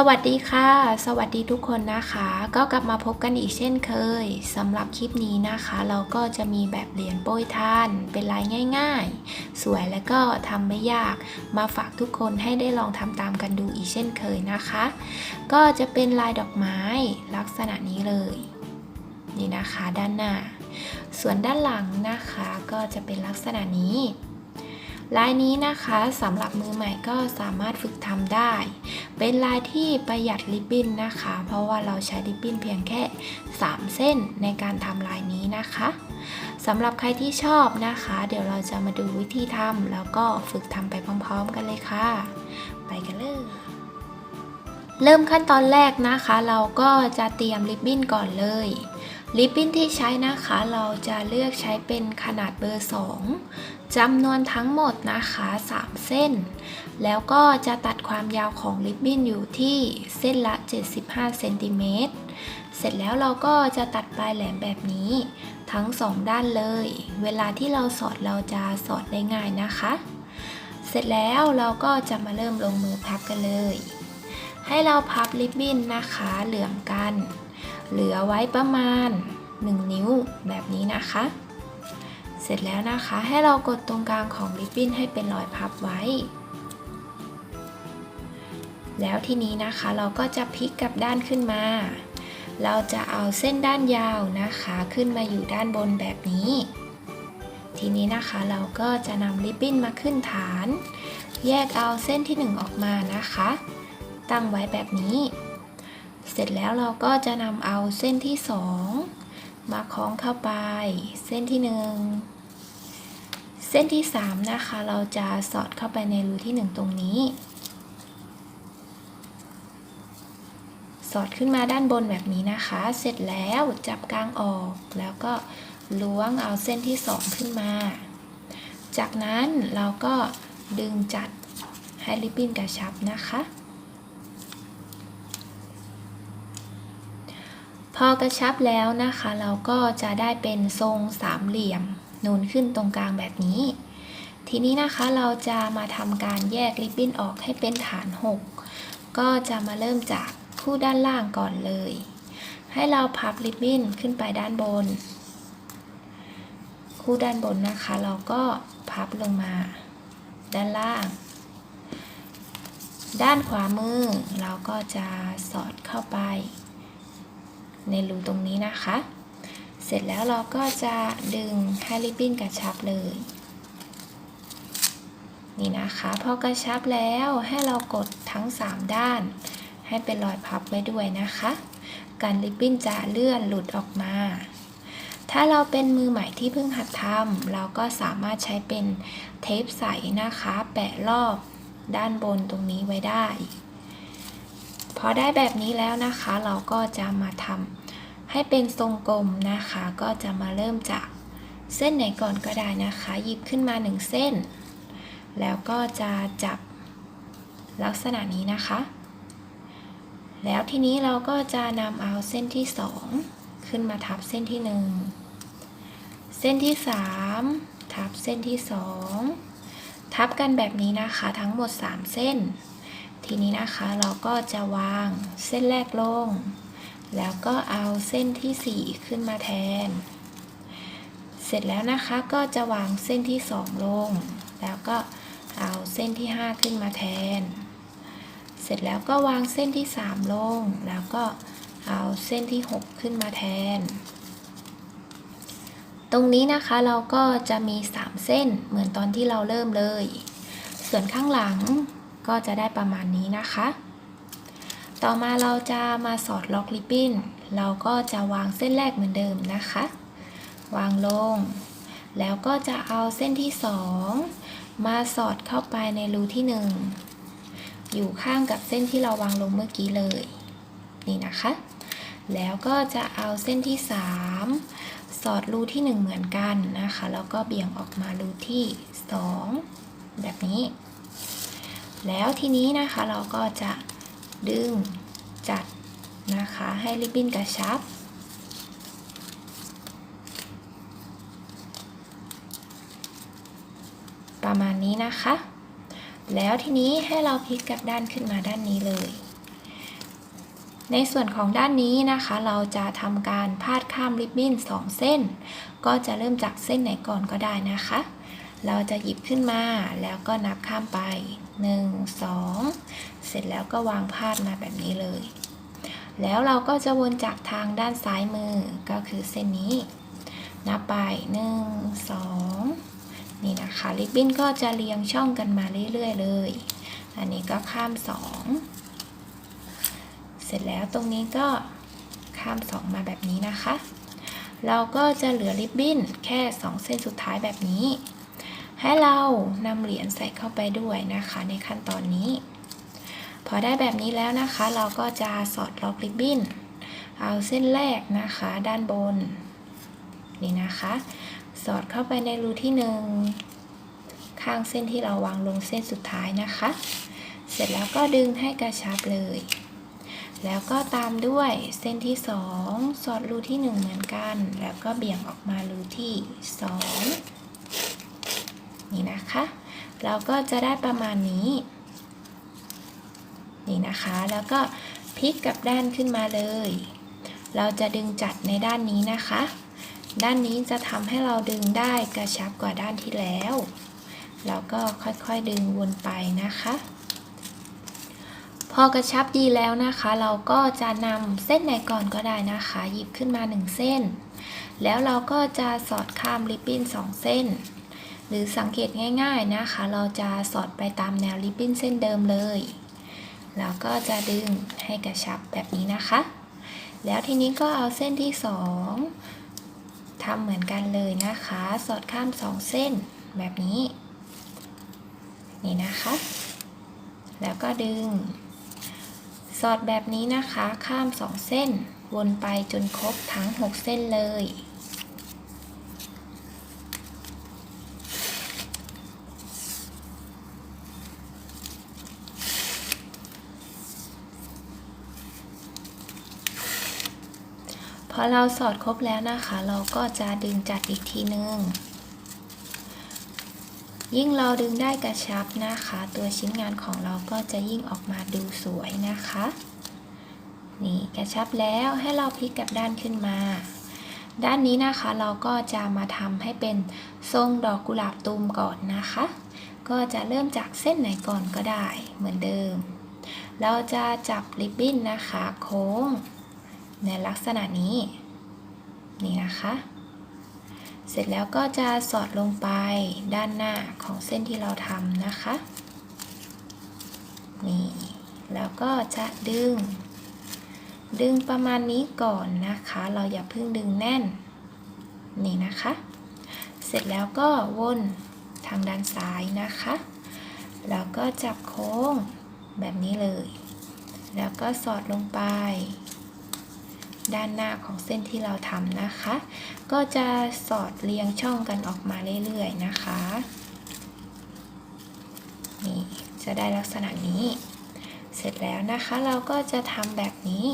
สวัสดีค่ะ สวัสดีทุกคนนะคะ ก็กลับมาพบกันอีกเช่นเคยสำหรับคลิปนี้นะคะ เราก็จะมีแบบเหรียญโปรยทาน เป็นลายง่าย ๆ สวยและก็ทำไม่ยาก มาฝากทุกคนให้ได้ลองทำตามกันดูอีกเช่นเคยนะคะ ก็จะเป็นลายดอกไม้ลักษณะนี้เลย นี่นะคะด้านหน้า ส่วนด้านหลังนะคะก็จะเป็นลักษณะนี้ลายนี้นะคะสำหรับมือใหม่ก็สามารถฝึกทำได้เป็นลายที่ประหยัดริบบิ้นนะคะ เพราะว่าเราใช้ริบบิ้นเพียงแค่ 3 เส้นในการทำลายนี้นะคะสำหรับใครที่ชอบนะคะ เดี๋ยวเราจะมาดูวิธีทำแล้วก็ฝึกทำไปพร้อมๆ กันเลยค่ะ ไปกันเลยเริ่มขั้นตอนแรกนะคะ เราก็จะเตรียมริบบิ้นก่อนเลย ริบบิ้นที่ใช้นะคะเราจะเลือกใช้เป็นขนาดเบอร์ 2จำนวนทั้งหมดนะคะ 3 เส้น แล้วก็จะตัดความยาวของริบบิ้นอยู่ที่เส้นละ 75เซนติเมตรเสร็จแล้วเราก็จะตัดปลายแหลมแบบนี้ ทั้ง 2 ด้านเลย เวลาที่เราสอดเราจะสอดได้ง่ายนะคะ เสร็จแล้วเราก็จะมาเริ่มลงมือพับกันเลย ให้เราพับริบบิ้นนะคะเหลื่อมกัน เหลือไว้ประมาณ 1 นิ้วแบบนี้นะคะ เสร็จแล้วนะคะให้เรากดตรงกลางของริบบิ้นให้เป็นรอยพับไว้ แล้วทีนี้นะคะเราก็จะพลิกกลับด้านขึ้นมา เราจะเอาเส้นด้านยาวนะคะขึ้นมาอยู่ด้านบนแบบนี้ ทีนี้นะคะเราก็จะนำริบบิ้นมาขึ้นฐาน แยกเอาเส้นที่ 1 ออกมานะคะ ตั้งไว้แบบนี้ เสร็จแล้วเราก็จะนำเอาเส้นที่2มาคล้องเข้าไป เส้นที่1เส้นที่3นะคะ เราจะสอดเข้าไปในรูที่1ตรงนี้ สอดขึ้นมาด้านบนแบบนี้นะคะ เสร็จแล้วจับกลางออก แล้วก็ล้วงเอาเส้นที่2ขึ้นมา จากนั้นเราก็ดึงจัดให้ริบบิ้นกระชับนะคะ พอกระชับแล้วนะคะ เราก็จะได้เป็นทรงสามเหลี่ยมนูนขึ้นตรงกลางแบบนี้ ทีนี้นะคะเราจะมาทำการแยกริบบิ้นออกให้เป็นฐาน 6 ก็จะมาเริ่มจากคู่ด้านล่างก่อนเลย ให้เราพับริบบิ้นขึ้นไปด้านบน คู่ด้านบนนะคะ เราก็พับลงมา ด้านล่าง ด้านขวามือเราก็จะสอดเข้าไป ในรูตรงนี้นะคะ เสร็จแล้วเราก็จะดึงให้ริบบิ้นกระชับเลย นี่นะคะพอกระชับแล้วให้เรากดทั้ง 3 ด้าน ให้เป็นรอยพับไว้ด้วยนะคะการริบบิ้นจะเลื่อนหลุดออกมา ถ้าเราเป็นมือใหม่ที่เพิ่งหัดทำเราก็สามารถใช้เป็นเทปใสนะคะ แปะรอบด้านบนตรงนี้ไว้ได้ พอได้แบบนี้แล้วนะคะ เราก็จะมาทำให้เป็นทรงกลมนะคะ ก็จะมาเริ่มจากเส้นไหนก่อนก็ได้นะคะ หยิบขึ้นมา 1 เส้น แล้วก็จะจับลักษณะนี้นะคะ แล้วทีนี้เราก็จะนำเอาเส้นที่ 2 ขึ้นมาทับเส้นที่ 1 เส้นที่ 3 ทับเส้นที่ 2 ทับกันแบบนี้นะคะทั้งหมด 3 เส้น ทีนี้นะคะเราก็จะวางเส้นแรกลง แล้วก็เอาเส้นที่ 4 ขึ้นมาแทน เสร็จแล้วนะคะก็จะวางเส้นที่ 2 ลง แล้วก็เอาเส้นที่ 5 ขึ้นมาแทน เสร็จแล้วก็วางเส้นที่ 3 ลง แล้วก็เอาเส้นที่ 6 ขึ้นมาแทน ตรงนี้นะคะเราก็จะมี 3 เส้นเหมือนตอนที่เราเริ่มเลย ส่วนข้างหลัง ก็จะได้ประมาณนี้นะคะ ต่อมาเราจะมาสอดล็อกริบบิ้น เราก็จะวางเส้นแรกเหมือนเดิมนะคะ วางลง แล้วก็จะเอาเส้นที่ 2 มาสอดเข้าไปในรูที่ 1 อยู่ข้างกับเส้นที่เราวางลงเมื่อกี้เลย นี่นะคะ แล้วก็จะเอาเส้นที่ 3สอดรูที่ 1 เหมือนกันนะคะ แล้วก็เบี่ยงออกมารูที่ 2 แบบนี้ แล้วทีนี้นะคะเราก็จะดึงจัดนะคะให้ริบบิ้นกระชับ ประมาณนี้นะคะ แล้วทีนี้ให้เราพลิกกลับด้านขึ้นมาด้านนี้เลย ในส่วนของด้านนี้นะคะ เราจะทำการพาดข้ามริบบิ้น 2 เส้น ก็จะเริ่มจากเส้นไหนก่อนก็ได้นะคะ เราจะหยิบขึ้นมาแล้วก็นับข้ามไป 1 2 เสร็จแล้วก็วางพาดมาแบบนี้เลย แล้วเราก็จะวนจากทางด้านซ้ายมือก็คือเส้นนี้ นับไป 1 2 นี่นะคะริบบิ้นก็จะเรียงช่องกันมาเรื่อยๆเลย อันนี้ก็ข้าม 2 เสร็จแล้วตรงนี้ก็ข้าม 2 มาแบบนี้นะคะ เราก็จะเหลือริบบิ้นแค่ 2 เส้นสุดท้ายแบบนี้ ให้เรานำเหรียญใส่เข้าไปด้วยนะคะในขั้นตอนนี้ พอได้แบบนี้แล้วนะคะ เราก็จะสอดล็อกริบบิ้น เอาเส้นแรกนะคะ ด้านบน นี่นะคะ สอดเข้าไปในรูที่หนึ่งข้างเส้นที่เราวางลงเส้นสุดท้ายนะคะ เสร็จแล้วก็ดึงให้กระชับเลย แล้วก็ตามด้วยเส้นที่สองสอดรูที่หนึ่งเหมือนกัน แล้วก็เบี่ยงออกมารูที่สอง นี่นะคะ เราก็จะได้ประมาณนี้ นี่นะคะ แล้วก็พลิกกลับด้านขึ้นมาเลย เราจะดึงจัดในด้านนี้นะคะ ด้านนี้จะทำให้เราดึงได้กระชับกว่าด้านที่แล้ว เราก็ค่อยๆดึงวนไปนะคะ พอกระชับดีแล้วนะคะ เราก็จะนำเส้นไหนก่อนก็ได้นะคะ หยิบขึ้นมา 1 เส้น แล้วเราก็จะสอดข้ามริบบิ้น2 เส้น หรือสังเกตง่ายๆนะคะ เราจะสอดไปตามแนวริบบิ้นเส้นเดิมเลย แล้วก็จะดึงให้กระชับแบบนี้นะคะ แล้วทีนี้ก็เอาเส้นที่ 2ทำเหมือนกันเลยนะคะ สอดข้าม 2 เส้นแบบนี้ นี่นะคะ แล้วก็ดึง สอดแบบนี้นะคะ ข้าม 2 เส้น วนไปจนครบทั้ง 6 เส้นเลย อเราสอดครบแล้วนะคะ เราก็จะดึงจัดอีกทีนึง ยิ่งเราดึงได้กระชับนะคะ ตัวชิ้นงานของเราก็จะยิ่งออกมาดูสวยนะคะ นี่กระชับแล้วให้เราพลิกกลับด้านขึ้นมา ด้านนี้นะคะเราก็จะมาทำให้เป็นทรงดอกกุหลาบตูมก่อนนะคะ ก็จะเริ่มจากเส้นไหนก่อนก็ได้เหมือนเดิม เราจะจับริบบิ้นนะคะ โค้ง ในลักษณะนี้ นี่นะคะ เสร็จแล้วก็จะสอดลงไปด้านหน้าของเส้นที่เราทำนะคะ นี่ แล้วก็จะดึง ดึงประมาณนี้ก่อนนะคะ เราอย่าเพิ่งดึงแน่น นี่นะคะ เสร็จแล้วก็วนทางด้านซ้ายนะคะ แล้วก็จับโค้งแบบนี้เลย แล้วก็สอดลงไป ด้านหน้าของเส้นที่เราทำนะคะ ก็จะสอดเรียงช่องกันออกมาเรื่อยๆนะคะนี่จะได้ลักษณะนี้ เสร็จแล้วนะคะเราก็จะทำแบบนี้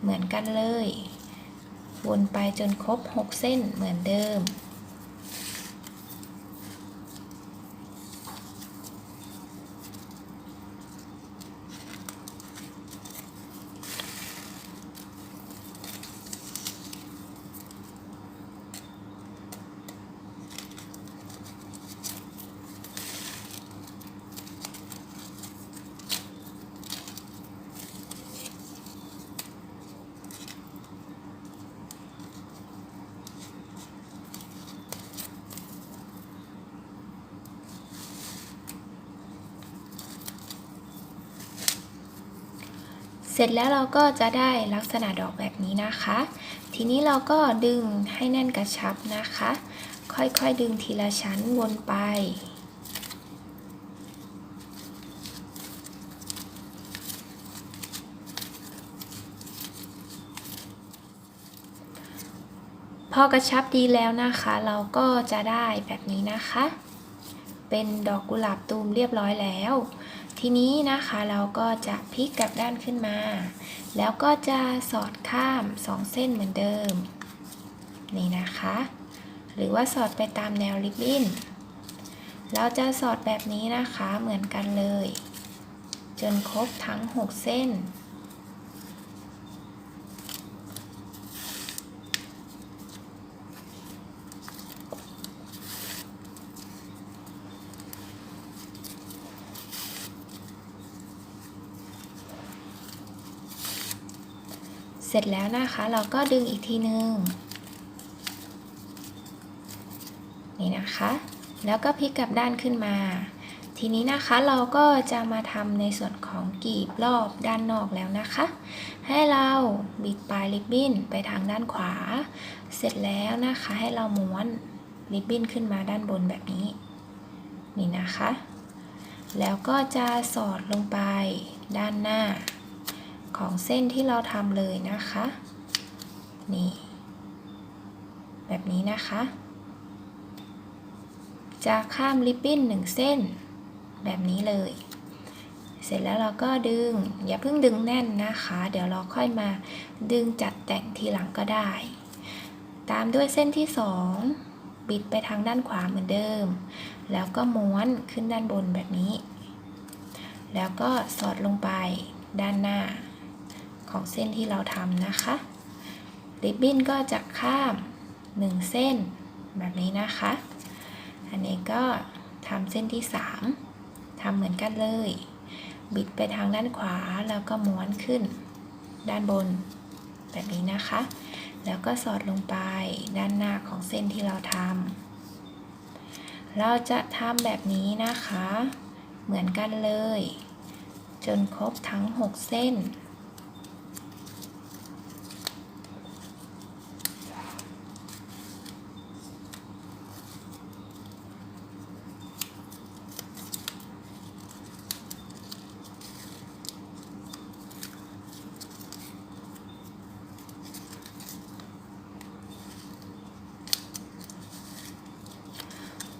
เหมือนกันเลย วนไปจนครบ 6 เส้นเหมือนเดิม เสร็จแล้วเราก็จะได้ลักษณะดอกแบบนี้นะคะ ทีนี้เราก็ดึงให้แน่นกระชับนะคะ ค่อยๆดึงทีละชั้นวนไป พอกระชับดีแล้วนะคะ เราก็จะได้แบบนี้นะคะ เป็นดอกกุหลาบตูมเรียบร้อยแล้ว ทีนี้นะคะเราก็จะพลิกกลับด้านขึ้นมา แล้วก็จะสอดข้ามสองเส้นเหมือนเดิม นี่นะคะ หรือว่าสอดไปตามแนวริบบิ้น เราจะสอดแบบนี้นะคะเหมือนกันเลย จนครบทั้ง 6 เส้น เสร็จแล้วนะคะเราก็ดึงอีกทีนึง นี่นะคะ แล้วก็พลิกกลับด้านขึ้นมา ทีนี้นะคะเราก็จะมาทำในส่วนของกีบรอบด้านนอกแล้วนะคะ ให้เราบิดปลายริบบิ้นไปทางด้านขวา เสร็จแล้วนะคะให้เราม้วนริบบิ้นขึ้นมาด้านบนแบบนี้ นี่นะคะ แล้วก็จะสอดลงไปด้านหน้า ของเส้นที่เราทำเลยนะคะ นี่ แบบนี้นะคะ จะข้ามริบบิ้นหนึ่งเส้น แบบนี้เลย เสร็จแล้วเราก็ดึง อย่าเพิ่งดึงแน่นนะคะ เดี๋ยวเราค่อยมาดึงจัดแต่งทีหลังก็ได้ ตามด้วยเส้นที่สองบิดไปทางด้านขวาเหมือนเดิม แล้วก็ม้วนขึ้นด้านบนแบบนี้ แล้วก็สอดลงไปด้านหน้า ของเส้นที่เราทำนะคะริบบิ้นก็จะข้าม 1 เส้นแบบนี้นะคะ อันนี้ก็ทำเส้นที่ 3ทำเหมือนกันเลย บิดไปทางด้านขวาแล้วก็ม้วนขึ้น ด้านบน แบบนี้นะคะ แล้วก็สอดลงไปด้านหน้าของเส้นที่เราทำเราจะทำแบบนี้นะคะ เหมือนกันเลย จนครบทั้ง 6 เส้น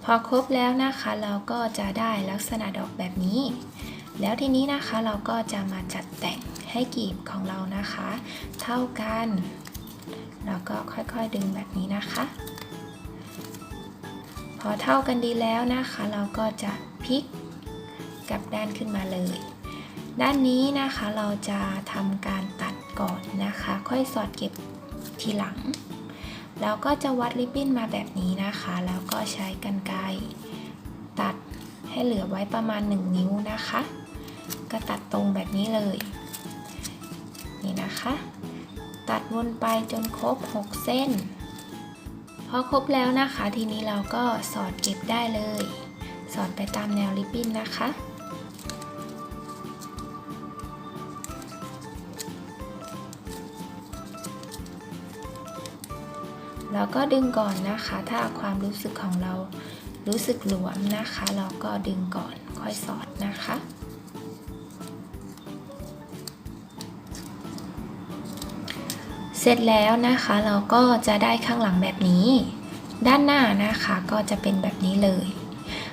พ อครบแล้วนะคะเราก็จะได้ลักษณะดอกแบบนี้ แล้วทีนี้นะคะเราก็จะมาจัดแต่งให้กีบของเรานะคะ เท่ากันแล้วก็ค่อยๆดึงแบบนี้นะคะ พอเท่ากันดีแล้วนะคะ เราก็จะพลิกกลับด้านขึ้นมาเลย ด้านนี้นะคะเราจะทำการตัดก่อนนะคะ ค่อยสอดเก็บทีหลัง แล้วก็จะวัดริบบิ้นมาแบบนี้นะคะ แล้วก็ใช้กรรไกรตัดให้เหลือไว้ประมาณ 1 นิ้วนะคะ ก็ตัดตรงแบบนี้เลย นี่นะคะ ตัดวนไปจนครบ 6 เส้น พอครบแล้วนะคะ ทีนี้เราก็สอดเก็บได้เลย สอดไปตามแนวริบบิ้นนะคะ แล้วก็ดึงก่อนนะคะ ถ้าความรู้สึกของเรารู้สึกหลวมนะคะ เราก็ดึงก่อนค่อยสอดนะคะเสร็จแล้วนะคะเราก็จะได้ข้างหลังแบบนี้ ด้านหน้านะคะก็จะเป็นแบบนี้เลย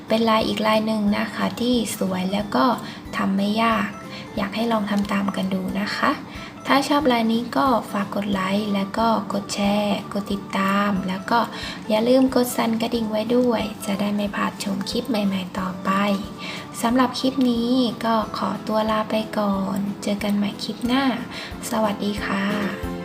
เป็นลายอีกลายหนึ่งนะคะที่สวยแล้วก็ทำไม่ยาก อยากให้ลองทำตามกันดูนะคะ ถ้าชอบลายนี้ก็ฝากกดไลค์แล้วก็กดแชร์ กดติดตาม แล้วก็อย่าลืมกดสั่นกระดิ่งไว้ด้วย จะได้ไม่พลาดชมคลิปใหม่ๆต่อไปสำหรับคลิปนี้ก็ขอตัวลาไปก่อน เจอกันใหม่คลิปหน้า สวัสดีค่ะ